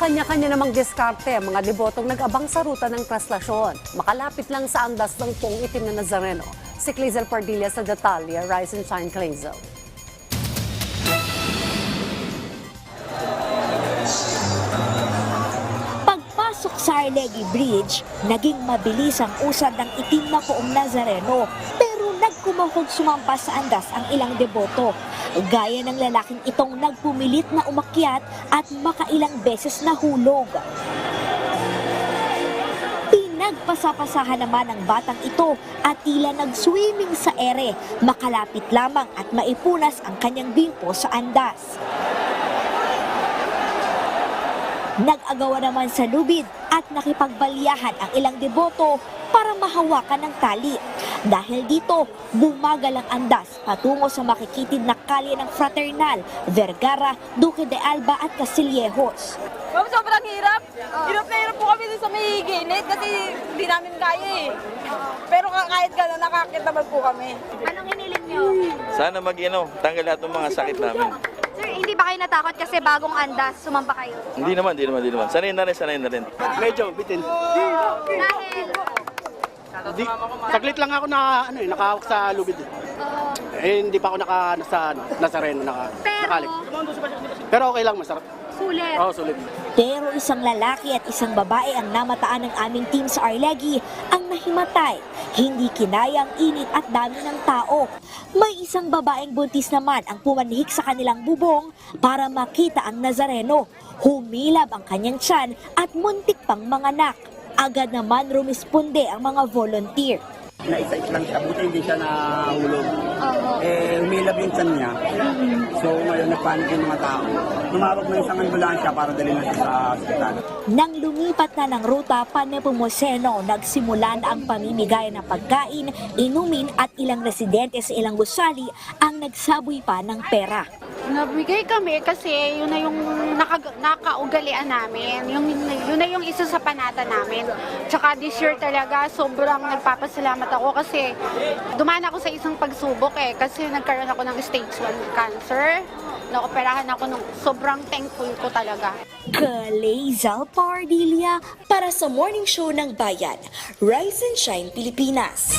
Kanya-kanya namang diskarte ang mga debotong nag-abang sa ruta ng traslasyon. Makalapit lang sa andas ng pong itim na Nazareno. Si Clazel Pardilla sa detalye, Rise and Shine Clazel. Pagpasok sa Arlegui Bridge, naging mabilis ang usad ng itim na poong Nazareno. Pero nagkumahog sumampas sa andas ang ilang deboto. Gaya ng lalaking itong nagpumilit na umakyat at makailang beses nahulog. Pinagpasapasahan naman ang batang ito at tila nag-swimming sa ere, makalapit lamang at maipunas ang kanyang bimpo sa andas. Nag-agawa naman sa lubid at nakipagbalyahan ang ilang deboto para mahawakan ng tali. Dahil dito, bumagal ang andas patungo sa makikitid na kalye ng Fraternal, Vergara, Duque de Alba at Castillejos. Ma'am, sobrang hirap. Hirap na hirap po kami sa may gilid kasi hindi namin kaya eh. Pero ka- kahit gano'n, nakakit naman po kami. Anong hiniling nyo? Sana mag ano, tanggal lahat ng mga sakit namin. Ba kayo natakot kasi bagong andas, sumampa kayo? Hindi naman, hindi naman, hindi naman. Sanay na rin, sanay na rin. Medyo, bitin. Dahil, Di, saglit lang ako na ano eh, nakahawak sa lubid. Eh. Eh, hindi pa ako naka nasa ano, nasa reno naka pero, nakalik. Pero okay lang, masarap. Sulit. Oo, sulit. Pero isang lalaki at isang babae ang namataan ng aming team sa Arlegui ang nahimatay. Hindi kinaya ang init at dami ng tao. May isang babaeng buntis naman ang pumanhik sa kanilang bubong para makita ang Nazareno. Humilab ang kanyang tiyan at muntik pang manganak. Agad naman rumisponde ang mga volunteer. Naisait lang siya, buti hindi siya nahulog. Eh, umilab yung tiyan niya. So, ngayon nagpanik yung mga tao. Tumawag na isang ambulansya para dalhin na siya sa ospital. Nang lumipat na ng ruta pa Nepomuceno, nagsimula na ang pamimigay ng pagkain, inumin at ilang residente sa ilang gusali ang nagsaboy pa ng pera. Nabigay kami kasi yun na yung naka, nakaugalian namin. Yung, yun na yung isa sa panata namin. Tsaka this year talaga, sobrang nagpapasalamat ako kasi dumaan ako sa isang pagsubok eh. Kasi nagkaroon ako ng stage 1 cancer. Naoperahan ako nung sobrang thankful ko talaga. Kalezal Pardilla para sa Morning Show ng Bayan, Rise and Shine Pilipinas.